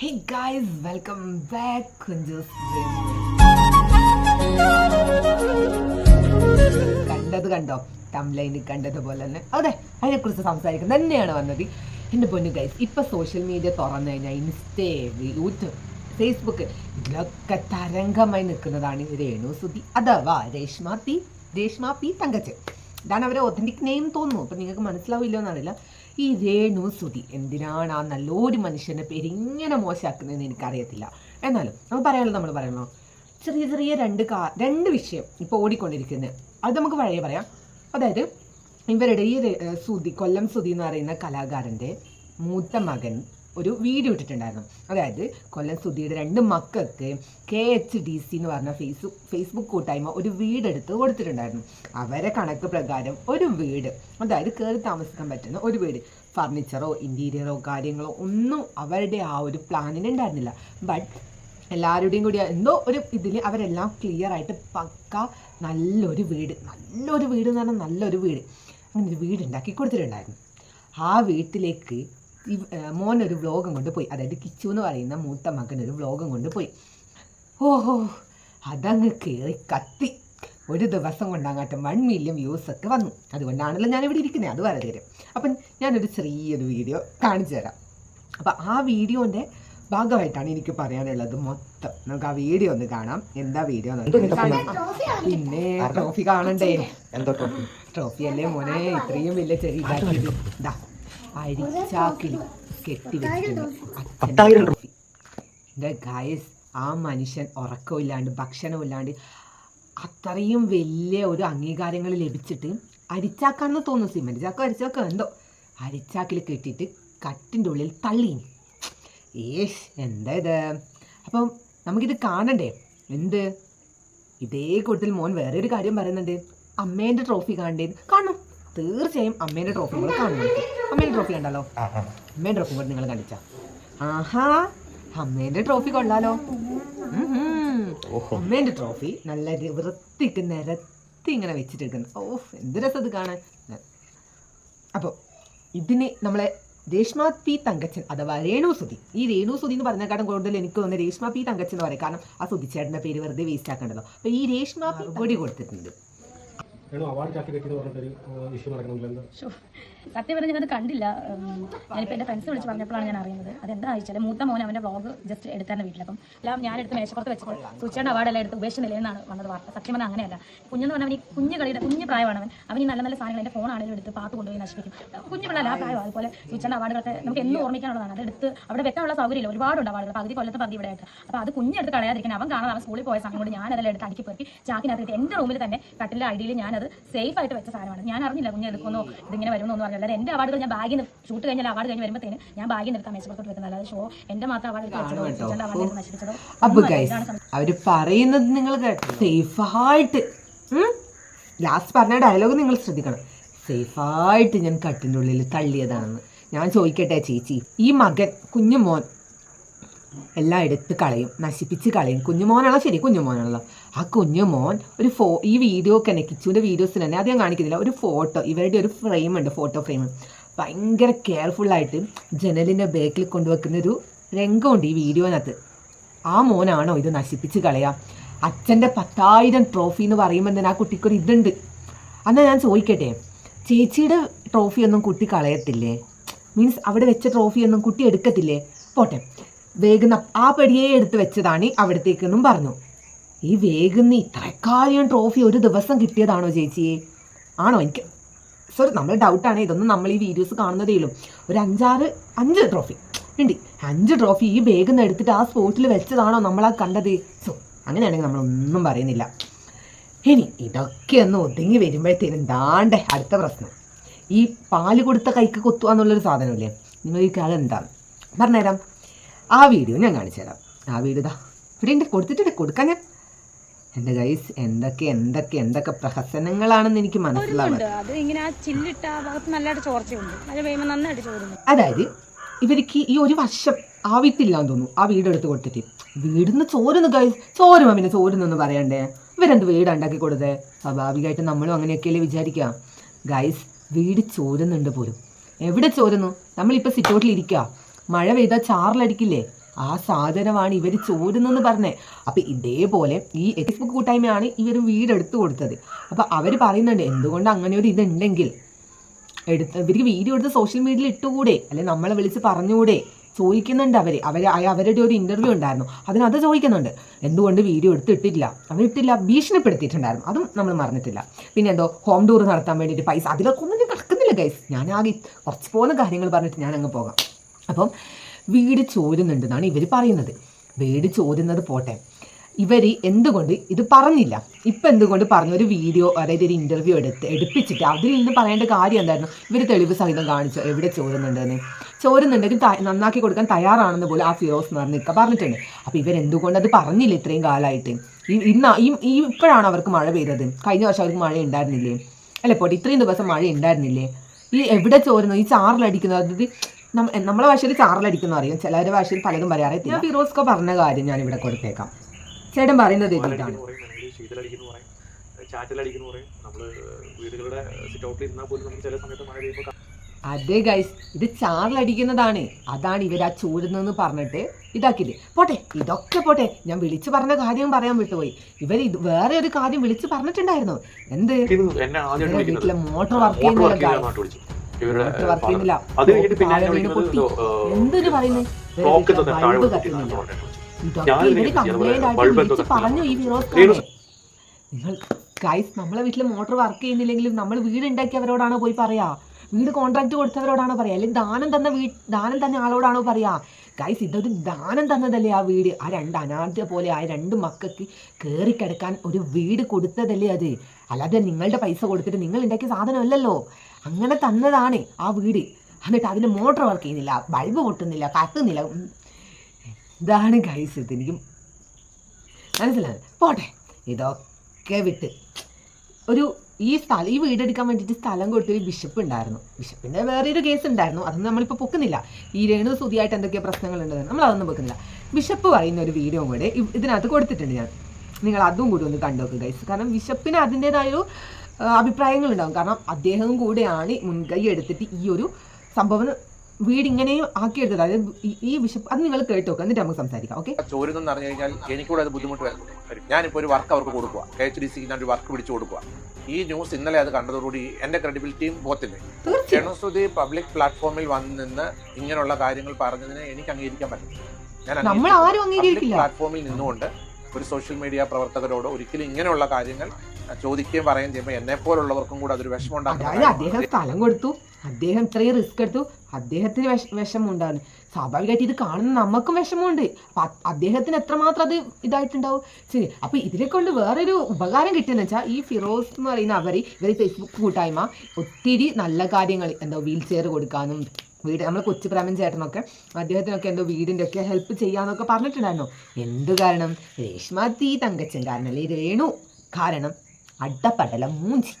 ഹേ guys welcome back കുഞ്ചൂസ് കണ്ടത് കണ്ടോ? തംലൈനിൽ കണ്ടതുപോലെ തന്നെ. അതെ അതിനെക്കുറിച്ച് സംസാരിക്കുന്നത് തന്നെയാണ് വന്നത്. എന്റെ പൊന്നു ഗൈസ് ഇപ്പൊ സോഷ്യൽ മീഡിയ തുറന്നു കഴിഞ്ഞാൽ ഇൻസ്റ്റേ യൂട്യൂബ് ഫേസ്ബുക്ക് ഇതിലൊക്കെ തരംഗമായി നിൽക്കുന്നതാണ് രേണു സുധി അഥവാ രേഷ്മ പി രേഷ്മ പി തങ്കച്ചൻ. ഇതാണ് അവരെ ഒതന്റിക് നെയിം തോന്നുന്നു. അപ്പം നിങ്ങൾക്ക് മനസ്സിലാവില്ലോ എന്നറിയില്ല ഈ രേണു സുധി എന്തിനാണ് ആ നല്ലൊരു മനുഷ്യന്റെ പേര് ഇങ്ങനെ മോശമാക്കുന്നതെന്ന് എനിക്കറിയത്തില്ല. എന്നാലും നമുക്ക് പറയാനുള്ളത് നമ്മൾ പറയണോ ചെറിയ ചെറിയ രണ്ട് കാ രണ്ട് വിഷയം ഇപ്പോൾ ഓടിക്കൊണ്ടിരിക്കുന്നത് അത് നമുക്ക് പഴയ പറയാം. അതായത് ഇവരുടെ ഈ സുതി കൊല്ലം സുതി എന്ന് പറയുന്ന കലാകാരന്റെ മൂത്ത മകൻ ഒരു വീഡിയോ ഇട്ടിട്ടുണ്ടായിരുന്നു. അതായത് കൊല്ലം സുധിയുടെ രണ്ട് മക്കൾക്ക് കെ എച്ച് ഡി സി എന്ന് പറഞ്ഞ ഫേസ്ബുക്ക് ഫേസ്ബുക്ക് കൂട്ടായ്മ ഒരു വീടെടുത്ത് കൊടുത്തിട്ടുണ്ടായിരുന്നു. അവരെ കണക്ക് പ്രകാരം ഒരു വീട്. അതായത് കയറി താമസിക്കാൻ പറ്റുന്ന ഒരു വീട്. ഫർണിച്ചറോ ഇന്റീരിയറോ കാര്യങ്ങളോ ഒന്നും അവരുടെ ആ ഒരു പ്ലാനിന് ഉണ്ടായിരുന്നില്ല. ബട്ട് എല്ലാവരുടെയും കൂടി എന്തോ ഒരു ഇതിൽ അവരെല്ലാം ക്ലിയർ ആയിട്ട് പക്ക നല്ലൊരു വീട്. നല്ലൊരു വീട് എന്ന് പറഞ്ഞാൽ നല്ലൊരു വീട്. അങ്ങനെ ഒരു വീട് ഉണ്ടാക്കി കൊടുത്തിട്ടുണ്ടായിരുന്നു. ആ വീട്ടിലേക്ക് ഈ വ്ലോഗും മോൻ ഒരു വ്ലോഗം കൊണ്ട് പോയി അതായത് കിച്ചു എന്ന് പറയുന്ന മൂത്ത മകൻ ഒരു വ്ലോഗം കൊണ്ട് പോയി ഓഹോ അതങ്ങ് കയറി കത്തി. ഒരു ദിവസം കൊണ്ടങ്ങാട്ട് വൺ മില്യൺ വ്യൂസ് ഒക്കെ വന്നു. അതുകൊണ്ടാണല്ലോ ഞാൻ ഇവിടെ ഇരിക്കുന്നത് അത് വേറെ തരും അപ്പം ഞാനൊരു ചെറിയൊരു വീഡിയോ കാണിച്ചു തരാം. അപ്പം ആ വീഡിയോന്റെ ഭാഗമായിട്ടാണ് എനിക്ക് പറയാനുള്ളത് മൊത്തം. നമുക്ക് ആ വീഡിയോ ഒന്ന് കാണാം. എന്താ വീഡിയോ പിന്നെ ട്രോഫി കാണണ്ടേ? എന്തോ ട്രോഫി? ട്രോഫി അല്ലേ മോനെ? ഇത്രയും വലിയ ചെറിയ ഇതാക്കിയത്. ഇതാ അരിച്ചാക്കിൽ കെട്ടി വെച്ചിട്ടുണ്ട് പത്തായിരം ട്രോഫി എന്റെ ഗായസ് ആ മനുഷ്യൻ ഉറക്കമില്ലാണ്ട് ഭക്ഷണമില്ലാണ്ട് അത്രയും വലിയ ഒരു അംഗീകാരങ്ങൾ ലഭിച്ചിട്ട് അരിച്ചാക്കാണെന്ന് തോന്നുന്നു. സിമെന്റ് ചാക്കോ അരിച്ചാക്കോ എന്തോ. അരിച്ചാക്കിൽ കെട്ടിയിട്ട് കട്ടിന്റെ ഉള്ളിൽ തള്ളി ഏഷ് എന്താ ഇത്? അപ്പം നമുക്കിത് കാണണ്ടേ? എന്ത്? ഇതേ കൂട്ടത്തിൽ മോൻ വേറെ ഒരു കാര്യം പറയുന്നുണ്ട്. അമ്മേന്റെ ട്രോഫി കാണണ്ടേ കാണണം. തീർച്ചയായും അമ്മേന്റെ ട്രോഫി കൂടെ കാണണം അമ്മേന്റെ ട്രോഫി കണ്ടല്ലോ അമ്മേന്റെ അമ്മേന്റെ ട്രോഫി കൂടെ നിങ്ങൾ കണ്ടിച്ച ആഹാ അമ്മേന്റെ ട്രോഫി കൊള്ളാലോ. അമ്മേന്റെ അമ്മേന്റെ ട്രോഫി നല്ല വൃത്തിക്ക് നിരത്തി ഇങ്ങനെ വെച്ചിട്ടിരിക്കുന്നു. ഓഹ് എന്ത് രസം ഇത് കാണാൻ. അപ്പോൾ ഇതിന് നമ്മളെ രേഷ്മ പി തങ്കച്ചൻ അഥവാ രേണു ഈ രേണു സുധി എന്ന് പറഞ്ഞേക്കാട്ടും കൂടുതൽ എനിക്ക് തോന്നുന്നത് രേഷ്മ പി തങ്കച്ചൻ എന്ന് പറയും. കാരണം ആ സുധിച്ചേട്ടന്റെ പേര് വെറുതെ വേസ്റ്റ് ആക്കേണ്ടതോ അപ്പോൾ ഈ രേഷ്മ പി പൊടി കൊടുത്തിട്ടുണ്ട്. അവാർഡ് ചാക്കി പറഞ്ഞിട്ടൊരു ഇഷ്യൂ നടക്കണമെങ്കിൽ എന്താ. സത്യം പറഞ്ഞാൽ ഞാനത് കണ്ടില്ല. ഞാനിപ്പോൾ എന്റെ ഫ്രണ്ട്സ് വിളിച്ച് പറഞ്ഞപ്പോഴാണ് ഞാൻ അറിയുന്നത്. അതെന്താ വെച്ചാൽ മൂത്ത മോൻ അവന്റെ വ്ളോഗ് ജസ്റ്റ് എടുത്തായിരുന്നു വീട്ടിൽ അപ്പം എല്ലാം ഞാൻ എടുത്ത് മേശപ്പുറത്ത് വെച്ചപ്പോൾ സൂചിയുടെ അവാർഡെല്ലാം എടുത്ത് ഉപേക്ഷ നിലയെന്നാണ് വന്നത് വാർത്ത. സത്യം പറഞ്ഞാൽ അങ്ങനെയല്ല. കുഞ്ഞെന്ന് പറഞ്ഞാൽ അവൻ കുഞ്ഞു കളിയുടെ കുഞ്ഞു പ്രായമാണ് അവൻ. അവൻ നല്ല നല്ല സാധനങ്ങൾ എന്റെ ഫോണാണെങ്കിലും എടുത്ത് പാത്ത് കൊണ്ടുപോയി നശിപ്പിക്കും. കുഞ്ഞു ആ പ്രായം അതുപോലെ സൂചിയുടെ അവാർഡുകളൊക്കെ നമുക്ക് എന്നും ഓർമ്മിക്കാനുള്ളതാണ്. അത് എടുത്ത് അവിടെ വെക്കാനുള്ള സൗകര്യമില്ല. ഒരുപാടുണ്ട് അവാർഡുകൾ. പകുതി കൊല്ലത്ത് പകുതി ഇവിടെ ആയിട്ട്. അപ്പോൾ അത് കുഞ്ഞെടുത്ത് കളയാതിരിക്കാൻ അവൻ കാണാൻ അവൻ സ്കൂളിൽ പോയ സമയം കൊണ്ട് ഞാൻ അതെല്ലാം എടുത്ത് അടുക്കി പെറുക്കി ചാക്കിനകത്ത് എന്റെ റൂമിൽ തന്നെ കട്ടിലെ ഐഡിയിൽ ഞാനത് സേഫ് ആയിട്ട് വെച്ച സാധനമാണ്. ഞാൻ അറിഞ്ഞില്ല കുഞ്ഞെടുക്കുന്നോ ഇതിങ്ങനെ വരുമെന്നോ ഒന്നും എന്റെ എന്റെ അവാർഡുകൾ ഞാൻ ബാഗിൽ നിന്ന് ഷൂട്ട് കഴിഞ്ഞാൽ അവാർഡ് കഴിഞ്ഞ് വരുമ്പോഴത്തേന് ഞാൻ ബാഗിൽ നിന്ന് എടുക്കാൻ മേശപ്പുറത്തോട്ട് വെക്കുന്നത്. അല്ലാതെ ഷോ എന്റെ മാത്രം അവാർഡ് എടുത്ത് നശിപ്പിച്ചതോ. അവർ പറയുന്നത് നിങ്ങൾ സേഫായിട്ട് ലാസ്റ്റ് പറഞ്ഞ ഡയലോഗ് നിങ്ങൾ ശ്രദ്ധിക്കണം. സേഫായിട്ട് ഞാൻ കട്ടിന്റെ ഉള്ളിൽ തള്ളിയതാണെന്ന്. ഞാൻ ചോദിക്കട്ടെ ചേച്ചി ഈ മകൻ കുഞ്ഞുമോൻ എല്ലാം എടുത്ത് കളയും നശിപ്പിച്ച് കളയും. കുഞ്ഞുമോനാണോ ശരി കുഞ്ഞുമോനാണല്ലോ. ആ കുഞ്ഞു മോൻ ഒരു ഫോ ഈ വീഡിയോ തന്നെ കിച്ചുവിന്റെ വീഡിയോസിൽ തന്നെ അത് ഞാൻ കാണിക്കുന്നില്ല. ഒരു ഫോട്ടോ ഇവരുടെ ഒരു ഫ്രെയിം ഉണ്ട് ഫോട്ടോ ഫ്രെയിം ഭയങ്കര കെയർഫുള്ളായിട്ട് ജനലിന്റെ ബാക്കിൽ കൊണ്ടുവെക്കുന്ന ഒരു രംഗമുണ്ട് ഈ വീഡിയോനകത്ത് ആ മോനാണോ ഇത് നശിപ്പിച്ച് കളയാ അച്ഛന്റെ പത്തായിരം ട്രോഫി എന്ന് പറയുമ്പോൾ തന്നെ ആ കുട്ടിക്കൊരു ഇതുണ്ട്. എന്നാൽ ഞാൻ ചോദിക്കട്ടെ ചേച്ചിയുടെ ട്രോഫി ഒന്നും കുട്ടി കളയത്തില്ലേ? മീൻസ് അവിടെ വെച്ച ട്രോഫി ഒന്നും കുട്ടി എടുക്കത്തില്ലേ? പോട്ടെ. വേഗം ആ പടിയെ എടുത്ത് വെച്ചതാണ് അവിടത്തേക്കെന്നും പറഞ്ഞു. ഈ വേഗുന്ന ഇത്രക്കാര്യം ട്രോഫി ഒരു ദിവസം കിട്ടിയതാണോ ചേച്ചിയെ ആണോ? എനിക്ക് സോറി നമ്മൾ ഡൗട്ടാണ് ഇതൊന്നും നമ്മൾ ഈ വീഡിയോസ് കാണുന്നതേ ഉള്ളൂ. ഒരു അഞ്ചാറ് അഞ്ച് ട്രോഫി ഉണ്ട് അഞ്ച് ട്രോഫി ഈ വേഗുന്ന എടുത്തിട്ട് ആ സ്പോട്ടിൽ വെച്ചതാണോ നമ്മൾ ആ കണ്ടത്? സോ അങ്ങനെയാണെങ്കിൽ നമ്മളൊന്നും പറയുന്നില്ല. ഇനി ഇതൊക്കെ ഒന്ന് ഒതുങ്ങി വരുമ്പോഴത്തേനും ദാണ്ടേ അടുത്ത പ്രശ്നം. ഈ പാൽ കൊടുത്ത കൈക്ക് കൊത്തുക എന്നുള്ളൊരു സാധനമില്ലേ? നിങ്ങൾ ഈ കാലം എന്താണ്? പറഞ്ഞുതരാം. ആ വീഡിയോ ഞാൻ കാണിച്ചു തരാം ആ വീഡിയോ ഇവിടെ ഉണ്ട് കൊടുത്തിട്ടുണ്ട്. കൊടുക്കാൻ ഞാൻ. എന്റെ ഗൈസ് എന്തൊക്കെ എന്തൊക്കെ എന്തൊക്കെ പ്രഹസനങ്ങളാണെന്ന് എനിക്ക് മനസ്സിലാവുന്നത് അത് ഇങ്ങനെ ആ ചില്ലിട്ട ആ ഭാഗത്ത് നല്ലതായിട്ട് ചോർച്ചയുണ്ട്. മഴ പെയ്യുമ്പോൾ നന്നായിട്ട് ചോരുന്നു. അതായത് ഇവർക്ക് ഈ ഒരു വർഷം ആവിത്തില്ല എന്ന് തോന്നുന്നു. ആ വീട് എടുത്ത് കൊടുത്തിട്ട്. വീടിന്ന് ചോരുന്നു ഗൈസ് ചോരുമോ പിന്നെ ചോരുന്നെന്ന് പറയണ്ടേ? ഇവരെന്ത് വീട് ഉണ്ടാക്കി കൊടുത്തേ? സ്വാഭാവികമായിട്ട് നമ്മളും അങ്ങനെയൊക്കെയല്ലേ വിചാരിക്കുക ഗൈസ് വീട് ചോരുന്നുണ്ട് പോലും. എവിടെ ചോരുന്നു? നമ്മളിപ്പോൾ സിറ്റൗട്ടിൽ ഇരിക്കുക മഴ പെയ്താൽ ചാറിലടിക്കില്ലേ? ആ സാധനമാണ് ഇവർ ചോരുന്നെന്ന് പറഞ്ഞേ. അപ്പം ഇതേപോലെ ഈ ഫേസ്ബുക്ക് കൂട്ടായ്മയാണ് ഇവർ വീടെടുത്ത് കൊടുത്തത്. അപ്പം അവർ പറയുന്നുണ്ട് എന്തുകൊണ്ട് അങ്ങനെ ഒരു ഇതുണ്ടെങ്കിൽ? എടുത്ത് ഇവർക്ക് വീഡിയോ എടുത്ത് സോഷ്യൽ മീഡിയയിൽ ഇട്ടുകൂടെ? അല്ലെ നമ്മളെ വിളിച്ച് പറഞ്ഞുകൂടെ? ചോദിക്കുന്നുണ്ട് അവർ അവർ അവരുടെ ഒരു ഇന്റർവ്യൂ ഉണ്ടായിരുന്നു. അതിനത് ചോദിക്കുന്നുണ്ട്. എന്തുകൊണ്ട് വീഡിയോ എടുത്തിട്ടില്ല അവരിട്ടില്ല ഭീഷണിപ്പെടുത്തിയിട്ടുണ്ടായിരുന്നു. അതും നമ്മൾ മറന്നിട്ടില്ല. പിന്നെ എന്തോ ഹോം ടൂർ നടത്താൻ വേണ്ടിയിട്ട് പൈസ അതിലൊക്കെ ഒന്നും നടക്കുന്നില്ല ഗൈസ് ഞാൻ ആകെ കുറച്ച് പോകുന്ന കാര്യങ്ങൾ പറഞ്ഞിട്ട് ഞാൻ അങ്ങ് പോകാം. അപ്പം വീട് ചോരുന്നുണ്ടെന്നാണ് ഇവർ പറയുന്നത്. വീട് ചോരുന്നത് പോട്ടെ. ഇവർ എന്തുകൊണ്ട് ഇത് പറഞ്ഞില്ല. ഇപ്പം എന്തുകൊണ്ട് പറഞ്ഞൊരു വീഡിയോ അതായത് ഒരു ഇന്റർവ്യൂ എടുത്ത് എടുപ്പിച്ചിട്ട് അതിൽ നിന്ന് പറയേണ്ട കാര്യം എന്തായിരുന്നു? ഇവർ തെളിവ് സഹിതം കാണിച്ചു എവിടെ ചോരുന്നുണ്ടെന്ന്. ചോരുന്നുണ്ടെങ്കിൽ നന്നാക്കി കൊടുക്കാൻ തയ്യാറാണെന്ന് പോലും ആ ഫിറോസ് എന്ന് പറഞ്ഞ് ഇക്ക പറഞ്ഞിട്ടുണ്ട്. അപ്പോൾ ഇവരെന്തുകൊണ്ട് അത് പറഞ്ഞില്ല ഇത്രയും കാലമായിട്ട് ഇന്ന് ഈ ഇപ്പോഴാണ് അവർക്ക് മഴ പെയ്തത്. കഴിഞ്ഞ വർഷം അവർക്ക് മഴ ഉണ്ടായിരുന്നില്ലേ അല്ലേ പോട്ടെ ഇത്രയും ദിവസം മഴ ഉണ്ടായിരുന്നില്ലേ ഈ എവിടെ ചോരുന്നു? ഈ ചാറിലടിക്കുന്നത് അതായത് നമ്മളെ ഭാഷയിൽ ചാറിലടിക്കുന്ന അറിയാം. ചിലരുടെ ഭാഷയിൽ പലതും പറയാറില്ല ഞാൻ ഫിറോസ്കോ പറഞ്ഞ കാര്യം ഞാൻ ഇവിടെ കൊടുത്തേക്കാം. ചേട്ടൻ പറയുന്നത് ഇതാണ് അതെ ഗൈസ് ഇത് ചാറിലടിക്കുന്നതാണ്. അതാണ് ഇവർ ആ ചൂരുന്നതെന്ന് പറഞ്ഞിട്ട് ഇതാക്കിയത്. പോട്ടെ ഇതൊക്കെ പോട്ടെ. ഞാൻ വിളിച്ചു പറഞ്ഞ കാര്യം പറയാൻ വിട്ടുപോയി. ഇവർ ഇത് വേറെ ഒരു കാര്യം വിളിച്ചു പറഞ്ഞിട്ടുണ്ടായിരുന്നു. എന്ത്? വീട്ടിലെ മോട്ടോർ വർക്ക് മോട്ടോർ ചെയ്യുന്നില്ല ഇവരുടെ അത് കഴിഞ്ഞിട്ട് പിന്നെ നിങ്ങൾ ഗൈസ് നമ്മളെ വീട്ടിൽ മോട്ടോർ വർക്ക് ചെയ്യുന്നില്ലെങ്കിലും നമ്മൾ വീട് ഉണ്ടാക്കിയവരോടാണോ പോയി പറയാ? വീട് കോൺട്രാക്ട് കൊടുത്തവരോടാണോ പറയാ? അല്ലെങ്കിൽ ദാനം തന്ന വീ ദാനം തന്ന ആളോടാണോ പറയാ? ഗൈസ് ഇതൊരു ദാനം തന്നതല്ലേ ആ വീട്? ആ രണ്ട് അനാഥ പോലെ ആ രണ്ട് മക്കൾക്ക് കയറി കിടക്കാൻ ഒരു വീട് കൊടുത്തതല്ലേ അത്? അല്ലാതെ നിങ്ങളുടെ പൈസ കൊടുത്തിട്ട് നിങ്ങൾ ഉണ്ടാക്കിയ സാധനമല്ലല്ലോ അങ്ങനെ തന്നതാണ് ആ വീട്. എന്നിട്ട് അതിന് മോട്ടോർ വർക്ക് ചെയ്യുന്നില്ല ബൾബ് പൊട്ടുന്നില്ല കത്തുന്നില്ല. ഇതാണ് ഇത് എനിക്ക് മനസ്സിലായി പോട്ടെ ഇതൊക്കെ വിട്ട്. ഒരു ഈ സ്ഥലം ഈ വീടെടുക്കാൻ വേണ്ടിയിട്ട് സ്ഥലം കൊടുത്തൊരു ബിഷപ്പ് ഉണ്ടായിരുന്നു. ബിഷപ്പിന്റെ വേറെ ഒരു കേസ് ഉണ്ടായിരുന്നു. അതൊന്നും നമ്മളിപ്പോൾ പൊക്കുന്നില്ല. ഈ രേണു സുതിയായിട്ട് എന്തൊക്കെ പ്രശ്നങ്ങളുണ്ട് നമ്മൾ അതൊന്നും പൊക്കുന്നില്ല. ബിഷപ്പ് പറയുന്ന ഒരു വീഡിയോ കൂടെ ഇതിനകത്ത് കൊടുത്തിട്ടുണ്ട് ഞാൻ. നിങ്ങൾ അതും കൂടി ഒന്ന് കണ്ടോക്ക് ഗൈസ് കാരണം ബിഷപ്പിന് അതിന്റെതായൊരു അഭിപ്രായങ്ങളുണ്ടാവും. കാരണം അദ്ദേഹം കൂടെയാണ് മുൻകൈ എടുത്തിട്ട് ഈ ഒരു സംഭവം വീട് ഇങ്ങനെയും ആക്കിയെടുത്തത്. അതായത് ഈ- ബിഷപ്പ് അത് നിങ്ങൾ കേട്ടോക്ക്. എന്നിട്ട് നമുക്ക് സംസാരിക്കാം. ഓക്കെ ചോരുന്നെന്ന് പറഞ്ഞു കഴിഞ്ഞാൽ എനിക്കൂടെ അത് ബുദ്ധിമുട്ട് വരും. ഞാനിപ്പോൾ ഒരു വർക്ക് അവർക്ക് കൊടുക്കുക കെ എച്ച് ഡി സിക്ക് ഞാൻ ഒരു വർക്ക് പിടിച്ചു കൊടുക്കുക ഈ ന്യൂസ് ഇന്നലെ അത് കണ്ടതോടുകൂടി എന്റെ ക്രെഡിബിലിറ്റിയും പോത്തില്ലേ? രേണുസുതി പബ്ലിക് പ്ലാറ്റ്ഫോമിൽ വന്ന് നിന്ന് ഇങ്ങനെയുള്ള കാര്യങ്ങൾ പറഞ്ഞതിനെ എനിക്ക് അംഗീകരിക്കാൻ പറ്റില്ല. ഞാൻ പ്ലാറ്റ്ഫോമിൽ നിന്നുകൊണ്ട് ഒരു സോഷ്യൽ മീഡിയ പ്രവർത്തകരോട് ഒരിക്കലും ഇങ്ങനെയുള്ള കാര്യങ്ങൾ ചോദിക്കുകയും പറയുകയും ചെയ്യുമ്പോൾ എന്നെ പോലുള്ളവർക്കും കൂടെ അതൊരു വിഷമം ഉണ്ടാകും അദ്ദേഹം. സ്ഥലം കൊടുത്തു അദ്ദേഹം ഇത്രയും റിസ്ക് എടുത്തു അദ്ദേഹത്തിന് വിഷ വിഷമം ഉണ്ടാകുന്നു സ്വാഭാവികമായിട്ട് ഇത് കാണുന്ന നമുക്കും വിഷമമുണ്ട്. അദ്ദേഹത്തിന് എത്രമാത്രം അത് ഇതായിട്ടുണ്ടാവും? ശരി അപ്പൊ ഇതിനെ കൊണ്ട് വേറൊരു ഉപകാരം കിട്ടിയെന്ന് വെച്ചാൽ ഈ ഫിറോസ് എന്ന് പറയുന്ന അവർ ഇവർ ഫേസ്ബുക്ക് കൂട്ടായ്മ ഒത്തിരി നല്ല കാര്യങ്ങൾ എന്താ വീൽ ചെയർ കൊടുക്കാനും വീട് നമ്മൾ കൊച്ചു പ്രേമൻ ചേട്ടനൊക്കെ അദ്ദേഹത്തിനൊക്കെ എന്തോ വീടിന്റെ ഒക്കെ ഹെൽപ്പ് ചെയ്യാന്നൊക്കെ പറഞ്ഞിട്ടുണ്ടായിരുന്നു. എന്ത് കാരണം? രേഷ്മ തീ തങ്കച്ചൻ കാരണം അല്ലെ രേണു. കാരണം അഡപ്പടല മൂഞ്ചി.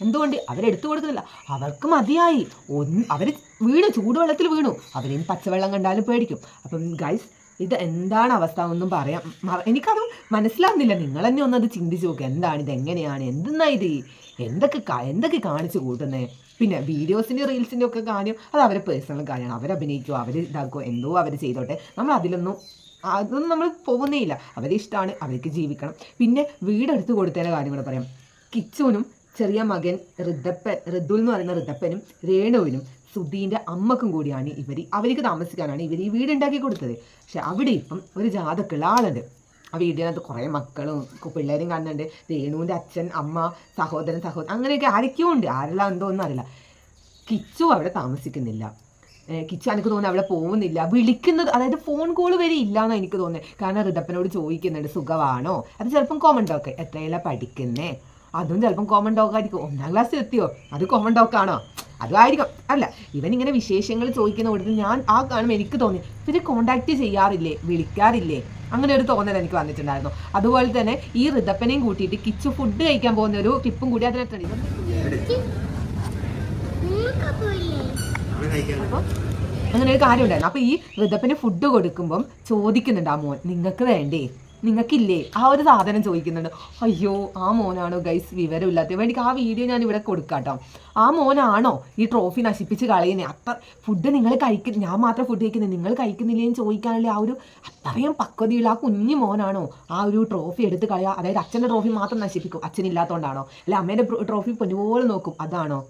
എന്തുകൊണ്ട്? അവരെടുത്തു കൊടുക്കുന്നില്ല. അവർക്ക് മതിയായി. ഒന്ന് അവർ വീണു ചൂടുവെള്ളത്തിൽ വീണു. അവരിനി പച്ചവെള്ളം കണ്ടാലും പേടിക്കും. അപ്പം ഗൈസ് ഇത് എന്താണ് അവസ്ഥ ഒന്നും പറയാം. എനിക്കത് മനസ്സിലാവുന്നില്ല. നിങ്ങൾ തന്നെ ഒന്നത് ചിന്തിച്ച് നോക്കുക എന്താണ് ഇത്? എങ്ങനെയാണ്? എന്തെന്നാ ഇത്? എന്തൊക്കെ എന്തൊക്കെ കാണിച്ചു കൂട്ടുന്നത് പിന്നെ വീഡിയോസിന്റെ റീൽസിന്റെ ഒക്കെ കാര്യം അത് അവരെ പേഴ്സണൽ കാര്യമാണ്. അവർ അഭിനയിക്കുക അവർ ഇതാക്കുക എന്തോ അവർ ചെയ്തോട്ടെ. നമ്മൾ അതിലൊന്നും അതൊന്നും നമ്മൾ പോകുന്നേ ഇല്ല. അവരെ ഇഷ്ടമാണ്. അവർക്ക് ജീവിക്കണം. പിന്നെ വീടെടുത്ത് കൊടുത്തതിന്റെ കാര്യം കൂടെ പറയാം. കിച്ചുവിനും ചെറിയ മകൻ ഋതപ്പൻ ഋതുൽ എന്ന് പറയുന്ന ഋതപ്പനും രേണുവിനും സുധീന്റെ അമ്മക്കും കൂടിയാണ് ഇവർ അവർക്ക് താമസിക്കാനാണ് ഇവർ ഈ വീടുണ്ടാക്കി കൊടുത്തത്. പക്ഷെ അവിടെ ഇപ്പം ഒരു ജാതക്കുള്ള ആളുണ്ട്. ആ വീടിനകത്ത് കുറേ മക്കളും പിള്ളേരും കാണുന്നുണ്ട്. രേണുവിന്റെ അച്ഛൻ അമ്മ സഹോദരൻ സഹോദരൻ അങ്ങനെയൊക്കെ ആരൊക്കെയോ ഉണ്ട്. ആരെല്ലാം എന്തോ ഒന്നും അറിയില്ല. കിച്ചു അവിടെ താമസിക്കുന്നില്ല. കിച്ചു എനിക്ക് തോന്നുന്നു അവിടെ പോകുന്നില്ല. വിളിക്കുന്നത് അതായത് ഫോൺ കോൾ വരെ ഇല്ലാന്ന് എനിക്ക് തോന്നുന്നത്. കാരണം ഋതപ്പനോട് ചോദിക്കുന്നുണ്ട് സുഖമാണോ അത് ചിലപ്പം കോമൺ ടോക്ക് എത്രയെല്ലാം പഠിക്കുന്നേ? അതും ചിലപ്പം കോമൺ ടോക്ക് ആയിരിക്കും. ഒന്നാം ക്ലാസ്സിൽ എത്തിയോ അത് കോമൺ ടോക്ക് ആണോ? അതുമായിരിക്കും അല്ല ഇവൻ ഇങ്ങനെ വിശേഷങ്ങൾ ചോദിക്കുന്ന കൂടുതൽ ഞാൻ ആ കാണുമ്പോൾ എനിക്ക് തോന്നി പിന്നെ കോണ്ടാക്ട് ചെയ്യാറില്ലേ? വിളിക്കാറില്ലേ? അങ്ങനെ ഒരു തോന്നൽ എനിക്ക് വന്നിട്ടുണ്ടായിരുന്നു. അതുപോലെ തന്നെ ഈ ഋതപ്പനെയും കൂട്ടിയിട്ട് കിച്ച് ഫുഡ് കഴിക്കാൻ പോകുന്ന ഒരു ക്ലിപ്പും കൂടി അതിനകത്തുണ്ട് അപ്പോൾ അങ്ങനെ ഒരു കാര്യം ഉണ്ടായിരുന്നു. അപ്പോൾ ഈ ഋതപ്പന് ഫുഡ് കൊടുക്കുമ്പം ചോദിക്കുന്നുണ്ട് ആ മോൻ നിങ്ങൾക്ക് വേണ്ടേ? നിങ്ങൾക്കില്ലേ? ആ ഒരു സാധനം ചോദിക്കുന്നുണ്ട്. അയ്യോ ആ മോനാണോ ഗൈസ് വിവരമില്ലാത്ത വേണ്ടിക്ക് ആ വീഡിയോ ഞാൻ ഇവിടെ കൊടുക്കാട്ടോ. ആ മോനാണോ ഈ ട്രോഫി നശിപ്പിച്ച് കളയുന്നത് അത്ര ഫുഡ് നിങ്ങൾ കഴിക്കുന്ന ഞാൻ മാത്രം ഫുഡ് കഴിക്കുന്നത് നിങ്ങൾ കഴിക്കുന്നില്ലേന്ന് ചോദിക്കാനുള്ള ആ ഒരു അത്രയും പക്വതയുള്ള ആ കുഞ്ഞു മോനാണോ ആ ഒരു ട്രോഫി എടുത്ത് കളയുക? അതായത് അച്ഛന്റെ ട്രോഫി മാത്രം നശിപ്പിക്കും. അച്ഛനില്ലാത്തതുകൊണ്ടാണോ അല്ലെ അമ്മേന്റെ ട്രോഫി പൊന്നുപോലെ നോക്കും. അതാണോ?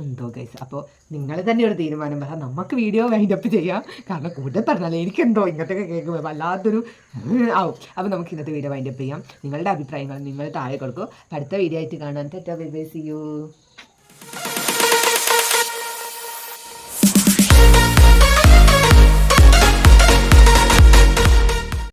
എന്തോ ഗൈസ് അപ്പോൾ നിങ്ങൾ തന്നെ ഒരു തീരുമാനം പറ. നമുക്ക് വീഡിയോ വൈൻഡ് അപ്പ് ചെയ്യാം. കാരണം കൂടുതൽ പറഞ്ഞാൽ എനിക്കെന്തോ ഇങ്ങനത്തെയൊക്കെ കേൾക്കുമ്പോൾ വല്ലാത്തൊരു ആവും. അപ്പോൾ നമുക്ക് ഇന്നത്തെ വീഡിയോ വൈൻഡപ്പ് ചെയ്യാം. നിങ്ങളുടെ അഭിപ്രായങ്ങൾ നിങ്ങൾ താഴെ കൊടുക്കും. അടുത്ത വീഡിയോ ആയിട്ട് കാണാൻ തെറ്റാ ബൈ ബൈ